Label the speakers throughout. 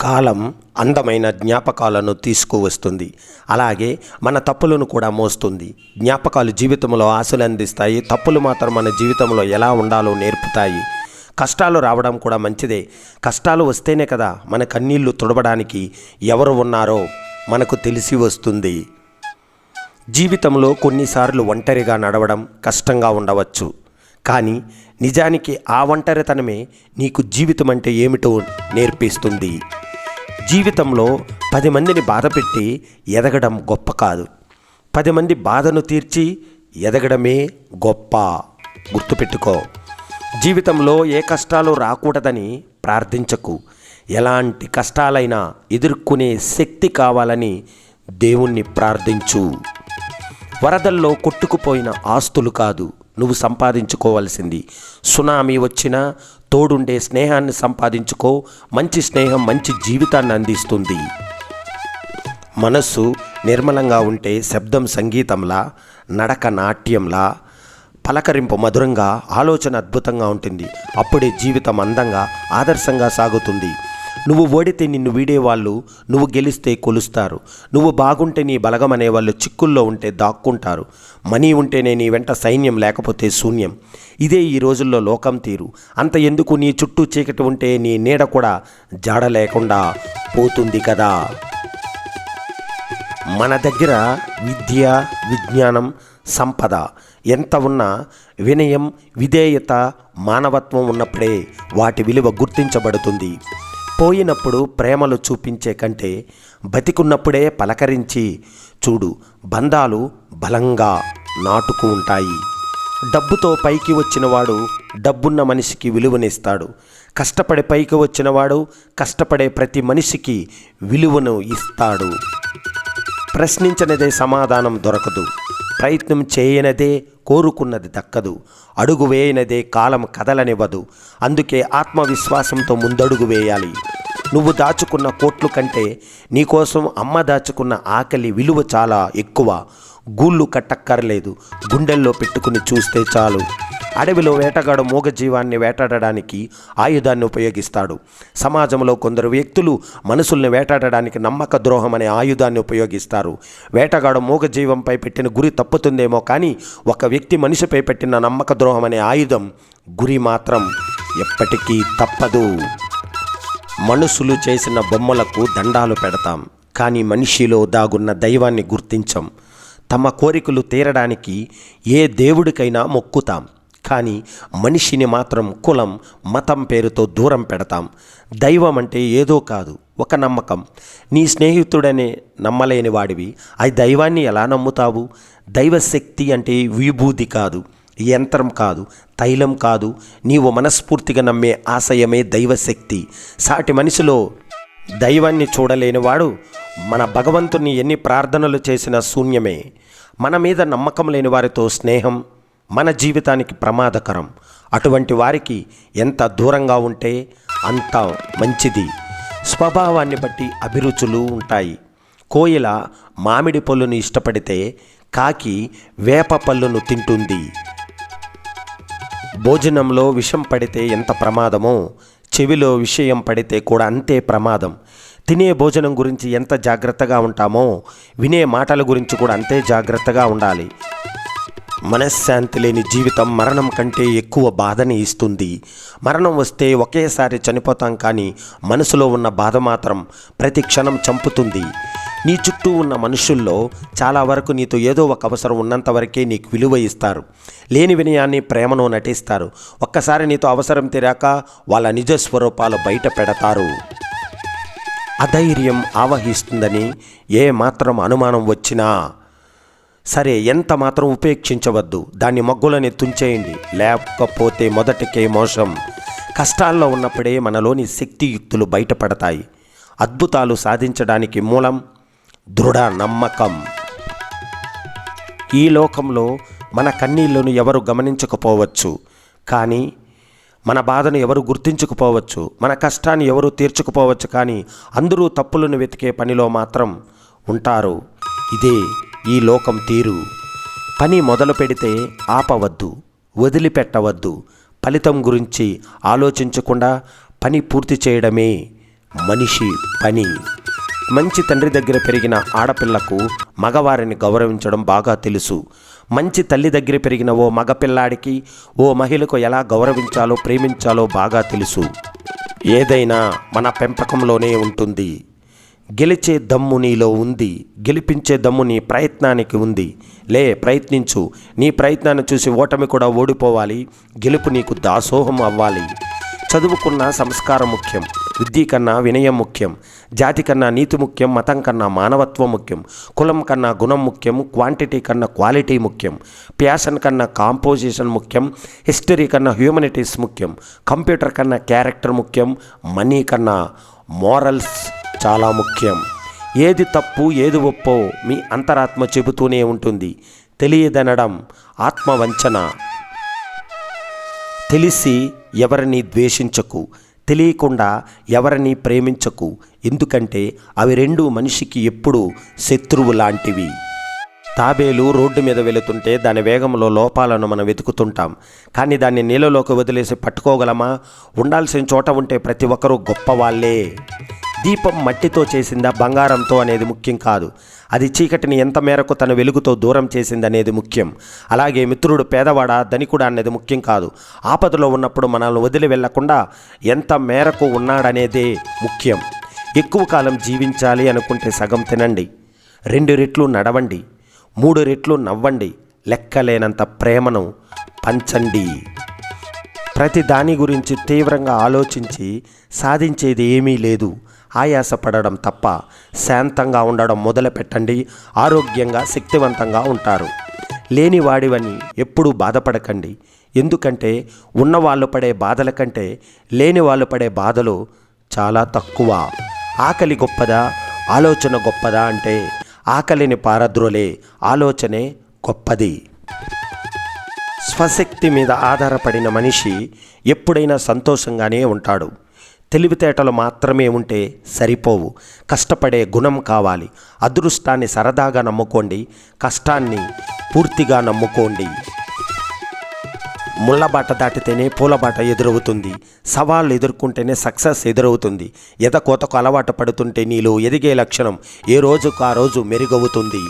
Speaker 1: కాలం అందమైన జ్ఞాపకాలను తీసుకువస్తుంది. అలాగే మన తప్పులను కూడా మోస్తుంది. జ్ఞాపకాలు జీవితంలో ఆశలు అందిస్తాయి. తప్పులు మాత్రం మన జీవితంలో ఎలా ఉండాలో నేర్పుతాయి. కష్టాలు రావడం కూడా మంచిదే. కష్టాలు వస్తేనే కదా మన కన్నీళ్ళు తుడవడానికి ఎవరు ఉన్నారో మనకు తెలిసి వస్తుంది. జీవితంలో కొన్నిసార్లు ఒంటరిగా నడవడం కష్టంగా ఉండవచ్చు. కానీ నిజానికి ఆ ఒంటరితనమే నీకు జీవితం అంటే ఏమిటో నేర్పిస్తుంది. జీవితంలో పది మందిని బాధపెట్టి ఎదగడం గొప్ప కాదు. పది మంది బాధను తీర్చి ఎదగడమే గొప్ప. గుర్తుపెట్టుకో జీవితంలో ఏ కష్టాలు రాకూడదని ప్రార్థించకు. ఎలాంటి కష్టాలైనా ఎదుర్కొనే శక్తి కావాలని దేవుణ్ణి ప్రార్థించు. వరదల్లో కొట్టుకుపోయిన ఆస్తులు కాదు నువ్వు సంపాదించుకోవాల్సింది. సునామీ వచ్చినా తోడుండే స్నేహాన్ని సంపాదించుకో. మంచి స్నేహం మంచి జీవితాన్ని అందిస్తుంది. మనస్సు నిర్మలంగా ఉంటే శబ్దం సంగీతంలా నడక నాట్యంలా పలకరింపు మధురంగా ఆలోచన అద్భుతంగా ఉంటుంది. అప్పుడే జీవితం అందంగా ఆదర్శంగా సాగుతుంది. నువ్వు ఓడితే నిన్ను వీడేవాళ్ళు నువ్వు గెలిస్తే కొలుస్తారు. నువ్వు బాగుంటే నీ బలగం అనేవాళ్ళు చిక్కుల్లో ఉంటే దాక్కుంటారు. మనీ ఉంటేనే నీ వెంట సైన్యం లేకపోతే శూన్యం. ఇదే ఈ రోజుల్లో లోకం తీరు. అంత ఎందుకు నీ చుట్టూ చీకటి ఉంటే నీ నీడ కూడా జాడ లేకుండా పోతుంది కదా? మన దగ్గర విద్య విజ్ఞానం సంపద ఎంత ఉన్నా వినయం విధేయత మానవత్వం ఉన్నప్పుడే వాటి విలువ గుర్తించబడుతుంది. పోయినప్పుడు ప్రేమలు చూపించే కంటే బతికున్నప్పుడే పలకరించి చూడు బంధాలు బలంగా నాటుకు ఉంటాయి. డబ్బుతో పైకి వచ్చినవాడు డబ్బున్న మనిషికి విలువనిస్తాడు. కష్టపడి పైకి వచ్చినవాడు కష్టపడే ప్రతి మనిషికి విలువను ఇస్తాడు. ప్రశ్నించనిదే సమాధానం దొరకదు. ప్రయత్నం చేయనదే కోరుకున్నది దక్కదు. అడుగు వేయనదే కాలం కదలనివ్వదు. అందుకే ఆత్మవిశ్వాసంతో ముందడుగు వేయాలి. నువ్వు దాచుకున్న కోట్లు కంటే నీకోసం అమ్మ దాచుకున్న ఆకలి విలువ చాలా ఎక్కువ. గూళ్ళు కట్టక్కర్లేదు. గుండెల్లో పెట్టుకుని చూస్తే చాలు. అడవిలో వేటగాడు మూగజీవాన్ని వేటాడడానికి ఆయుధాన్ని ఉపయోగిస్తాడు. సమాజంలో కొందరు వ్యక్తులు మనుషుల్ని వేటాడడానికి నమ్మక ద్రోహం అనే ఆయుధాన్ని ఉపయోగిస్తారు. వేటగాడు మూగజీవంపై పెట్టిన గురి తప్పుతుందేమో కానీ ఒక వ్యక్తి మనిషిపై పెట్టిన నమ్మక ద్రోహం అనే ఆయుధం గురి మాత్రం ఎప్పటికీ తప్పదు. మనుషులు చేసిన బొమ్మలకు దండాలు పెడతాం కానీ మనిషిలో దాగున్న దైవాన్ని గుర్తించం. తమ కోరికలు తీరడానికి ఏ దేవుడికైనా మొక్కుతాం. కానీ మనిషిని మాత్రం కులం మతం పేరుతో దూరం పెడతాం. దైవం అంటే ఏదో కాదు ఒక నమ్మకం. నీ స్నేహితుడనే నమ్మలేని వాడివి. అది దైవాన్ని ఎలా నమ్ముతావు? దైవశక్తి అంటే విభూది కాదు యంత్రం కాదు తైలం కాదు. నీవు మనస్ఫూర్తిగా నమ్మే ఆశయమే దైవశక్తి. సాటి మనిషిలో దైవాన్ని చూడలేనివాడు మన భగవంతుని ఎన్ని ప్రార్థనలు చేసినా శూన్యమే. మన మీద నమ్మకం లేని వారితో స్నేహం మన జీవితానికి ప్రమాదకరం. అటువంటి వారికి ఎంత దూరంగా ఉంటే అంత మంచిది. స్వభావాన్ని బట్టి అభిరుచులు ఉంటాయి. కోయిల మామిడి పళ్ళును ఇష్టపడితే కాకి వేప పళ్ళును తింటుంది. భోజనంలో విషం పడితే ఎంత ప్రమాదమో చెవిలో విషయం పడితే కూడా అంతే ప్రమాదం. తినే భోజనం గురించి ఎంత జాగ్రత్తగా ఉంటామో వినే మాటల గురించి కూడా అంతే జాగ్రత్తగా ఉండాలి. మనశ్శాంతి లేని జీవితం మరణం కంటే ఎక్కువ బాధని ఇస్తుంది. మరణం వస్తే ఒకేసారి చనిపోతాం కానీ మనసులో ఉన్న బాధ మాత్రం ప్రతి క్షణం చంపుతుంది. నీ చుట్టూ ఉన్న మనుషుల్లో చాలా వరకు నీతో ఏదో ఒక అవసరం ఉన్నంత వరకే నీకు విలువ ఇస్తారు. లేని వినయాన్ని ప్రేమను నటిస్తారు. ఒక్కసారి నీతో అవసరం తీరాక వాళ్ళ నిజ స్వరూపాలు బయట పెడతారు. అధైర్యం ఆవహిస్తుందని ఏ మాత్రం అనుమానం వచ్చినా సరే ఎంత మాత్రం ఉపేక్షించవద్దు. దాన్ని మగ్గులని తుంచేయండి. లేకపోతే మొదటికే మోసం. కష్టాల్లో ఉన్నప్పుడే మనలోని శక్తియుక్తులు బయటపడతాయి. అద్భుతాలు సాధించడానికి మూలం దృఢ నమ్మకం. ఈ లోకంలో మన కన్నీళ్ళను ఎవరు గమనించకపోవచ్చు. కానీ మన బాధను ఎవరు గుర్తించకపోవచ్చు. మన కష్టాన్ని ఎవరు తీర్చుకుపోవచ్చు. కానీ అందరూ తప్పులను వెతికే పనిలో మాత్రం ఉంటారు. ఇదే ఈ లోకం తీరు. పని మొదలు పెడితే ఆపవద్దు వదిలిపెట్టవద్దు. ఫలితం గురించి ఆలోచించకుండా పని పూర్తి చేయడమే మనిషి పని. మంచి తండ్రి దగ్గర పెరిగిన ఆడపిల్లకు మగవారిని గౌరవించడం బాగా తెలుసు. మంచి తల్లి దగ్గర పెరిగిన ఓ మగపిల్లాడికి ఓ మహిళకు ఎలా గౌరవించాలో ప్రేమించాలో బాగా తెలుసు. ఏదైనా మన పెంపకంలోనే ఉంటుంది. గెలిచే దమ్ము నీలో ఉంది గెలిపించే దమ్ము నీ ప్రయత్నానికి ఉంది. లే ప్రయత్నించు. నీ ప్రయత్నాన్ని చూసి ఓటమి కూడా ఓడిపోవాలి గెలుపు నీకు దాసోహం అవ్వాలి. చదువుకున్న సంస్కారం ముఖ్యం విద్య కన్నా వినయం ముఖ్యం జాతి కన్నా నీతి ముఖ్యం మతం కన్నా మానవత్వం ముఖ్యం కులం కన్నా గుణం ముఖ్యం క్వాంటిటీ కన్నా క్వాలిటీ ముఖ్యం ప్యాషన్ కన్నా కాంపోజిషన్ ముఖ్యం హిస్టరీ కన్నా హ్యూమనిటీస్ ముఖ్యం కంప్యూటర్ కన్నా క్యారెక్టర్ ముఖ్యం మనీ కన్నా మోరల్స్ చాలా ముఖ్యం. ఏది తప్పు ఏది ఒప్పో మీ అంతరాత్మ చెబుతూనే ఉంటుంది. తెలియదనడం ఆత్మవంచన. తెలిసి ఎవరిని ద్వేషించకు తెలియకుండా ఎవరిని ప్రేమించకు. ఎందుకంటే అవి రెండు మనిషికి ఎప్పుడు శత్రువు లాంటివి. తాబేలు రోడ్డు మీద వెళుతుంటే దాని వేగంలో లోపాలను మనం వెతుకుతుంటాం. కానీ దాన్ని నీళ్ళలోకి వదిలేసి పట్టుకోగలమా? ఉండాల్సిన చోట ఉంటే ప్రతి ఒక్కరూ గొప్పవాళ్ళే. దీపం మట్టితో చేసిందా బంగారంతో అనేది ముఖ్యం కాదు. అది చీకటిని ఎంత మేరకు తన వెలుగుతో దూరం చేసింది అనేది ముఖ్యం. అలాగే మిత్రుడు పేదవాడా ధనికుడా అనేది ముఖ్యం కాదు. ఆపదలో ఉన్నప్పుడు మనల్ని వదిలి వెళ్ళకుండా ఎంత మేరకు ఉన్నాడనేదే ముఖ్యం. ఎక్కువ కాలం జీవించాలి అనుకుంటే సగం తినండి. రెండు రెట్లు నడవండి. మూడు రెట్లు నవ్వండి. లెక్కలేనంత ప్రేమను పంచండి. ప్రతి దాని గురించి తీవ్రంగా ఆలోచించి సాధించేది ఏమీ లేదు. ఆయాసపడడం తప్ప శాంతంగా ఉండడం మొదలుపెట్టండి ఆరోగ్యంగా శక్తివంతంగా ఉంటారు. లేనివాడివని ఎప్పుడూ బాధపడకండి. ఎందుకంటే ఉన్నవాళ్ళు పడే బాధల కంటే లేని వాళ్ళు పడే బాధలు చాలా తక్కువ. ఆకలి గొప్పదా ఆలోచన గొప్పదా అంటే ఆకలిని పారద్రోలే ఆలోచనే గొప్పది. స్వశక్తి మీద ఆధారపడిన మనిషి ఎప్పుడైనా సంతోషంగానే ఉంటాడు. తెలివితేటలు మాత్రమే ఉంటే సరిపోవు. కష్టపడే గుణం కావాలి. అదృష్టాన్ని సరదాగా నమ్ముకోండి. కష్టాన్ని పూర్తిగా నమ్ముకోండి. ముళ్ళబాట దాటితేనే పూలబాట ఎదురవుతుంది. సవాళ్ళు ఎదుర్కొంటేనే సక్సెస్ ఎదురవుతుంది. ఎదకోతకు అలవాటు పడుతుంటే నీలో ఎదిగే లక్షణం ఏ రోజుకు ఆ రోజు మెరుగవుతుంది.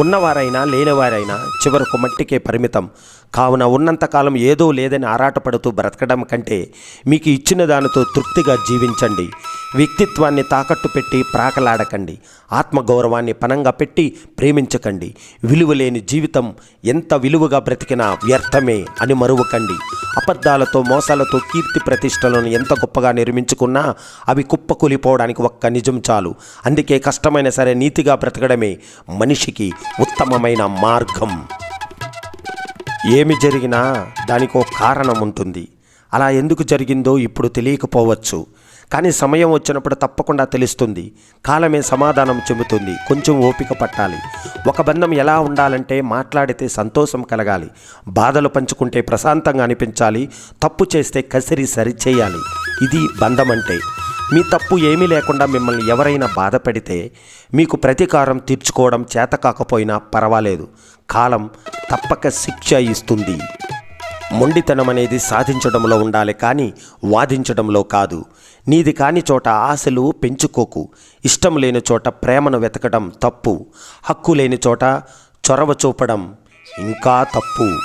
Speaker 1: ఉన్నవారైనా లేనివారైనా చివరకు మట్టికే పరిమితం. కావున ఉన్నంతకాలం ఏదో లేదని ఆరాటపడుతూ బ్రతకడం కంటే మీకు ఇచ్చిన దానితో తృప్తిగా జీవించండి. వ్యక్తిత్వాన్ని తాకట్టు పెట్టి ప్రాకలాడకండి. ఆత్మగౌరవాన్ని పనంగా పెట్టి ప్రేమించకండి. విలువలేని జీవితం ఎంత విలువగా బ్రతికినా వ్యర్థమే అని మరువకండి. అబద్ధాలతో మోసాలతో కీర్తి ప్రతిష్టలను ఎంత గొప్పగా నిర్మించుకున్నా అవి కుప్పకూలిపోవడానికి ఒక్క నిజం చాలు. అందుకే కష్టమైన సరే నీతిగా బ్రతకడమే మనిషికి ఉత్తమమైన మార్గం. ఏమి జరిగినా దానికో కారణం ఉంటుంది అలా ఎందుకు జరిగిందో ఇప్పుడు తెలియకపోవచ్చు. కానీ సమయం వచ్చినప్పుడు తప్పకుండా తెలుస్తుంది. కాలమే సమాధానం చెబుతుంది. కొంచెం ఓపిక పట్టాలి. ఒక బంధం ఎలా ఉండాలంటే మాట్లాడితే సంతోషం కలగాలి. బాధలు పంచుకుంటే ప్రశాంతంగా అనిపించాలి. తప్పు చేస్తే కసిరి సరిచేయాలి. ఇది బంధం అంటే మీ తప్పు ఏమీ లేకుండా మిమ్మల్ని ఎవరైనా బాధ పెడితే మీకు ప్రతీకారం తీర్చుకోవడం చేత కాకపోయినా పర్వాలేదు. కాలం తప్పక శిక్ష ఇస్తుంది. మొండితనం అనేది సాధించడంలో ఉండాలి కానీ వాదించడంలో కాదు. నీది కాని చోట ఆశలు పెంచుకోకు. ఇష్టం లేని చోట ప్రేమను వెతకడం తప్పు. హక్కు లేని చోట చొరవ చూపడం ఇంకా తప్పు.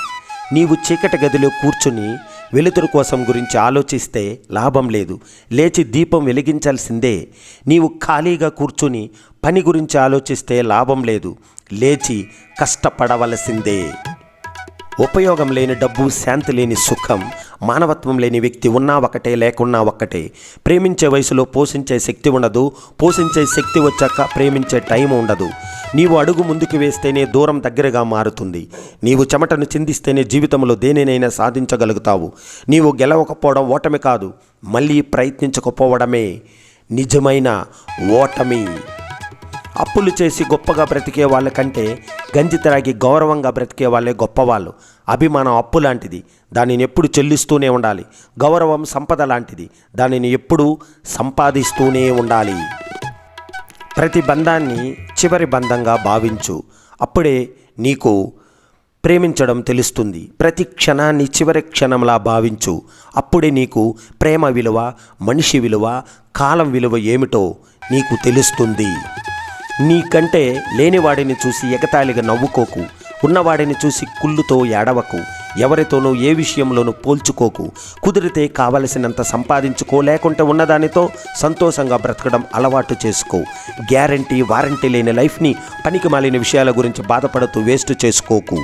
Speaker 1: నీవు చీకటి గదిలో కూర్చుని వెలుతురు కోసం గురించి ఆలోచిస్తే లాభం లేదు. లేచి దీపం వెలిగించాల్సిందే. నీవు ఖాళీగా కూర్చుని పని గురించి ఆలోచిస్తే లాభం లేదు. లేచి కష్టపడవలసిందే. ఉపయోగం లేని డబ్బు శాంతి లేని సుఖం. మానవత్వం లేని వ్యక్తి ఉన్నా ఒకటే లేకున్నా ఒక్కటే. ప్రేమించే వయసులో పోషించే శక్తి ఉండదు. పోషించే శక్తి వచ్చాక ప్రేమించే టైం ఉండదు. నీవు అడుగు ముందుకు వేస్తేనే దూరం దగ్గరగా మారుతుంది. నీవు చెమటను చిందిస్తేనే జీవితంలో దేనినైనా సాధించగలుగుతావు. నీవు గెలవకపోవడం ఓటమి కాదు. మళ్ళీ ప్రయత్నించకపోవడమే నిజమైన ఓటమి. అప్పులు చేసి గొప్పగా బ్రతికే వాళ్ళకంటే గంజి త్రాగి గౌరవంగా బ్రతికే వాళ్ళే గొప్పవాళ్ళు. అభిమానం అప్పు లాంటిది. దానిని ఎప్పుడు చెల్లిస్తూనే ఉండాలి. గౌరవం సంపద లాంటిది. దానిని ఎప్పుడూ సంపాదిస్తూనే ఉండాలి. ప్రతి బంధాన్ని చివరి బంధంగా భావించు. అప్పుడే నీకు ప్రేమించడం తెలుస్తుంది. ప్రతి క్షణాన్ని చివరి క్షణంలా భావించు. అప్పుడే నీకు ప్రేమ విలువ మనిషి విలువ కాలం విలువ ఏమిటో నీకు తెలుస్తుంది. నీకంటే లేనివాడిని చూసి ఎగతాళిగా నవ్వుకోకు. ఉన్నవాడిని చూసి కుళ్ళుతో ఏడవకు ఎవరితోనూ ఏ విషయంలోనూ పోల్చుకోకు. కుదిరితే కావలసినంత సంపాదించుకో లేకుంటే ఉన్నదానితో సంతోషంగా బ్రతకడం అలవాటు చేసుకో. గ్యారంటీ వారంటీ లేని లైఫ్ని పనికి మాలిన విషయాల గురించి బాధపడుతూ వేస్ట్ చేసుకోకు.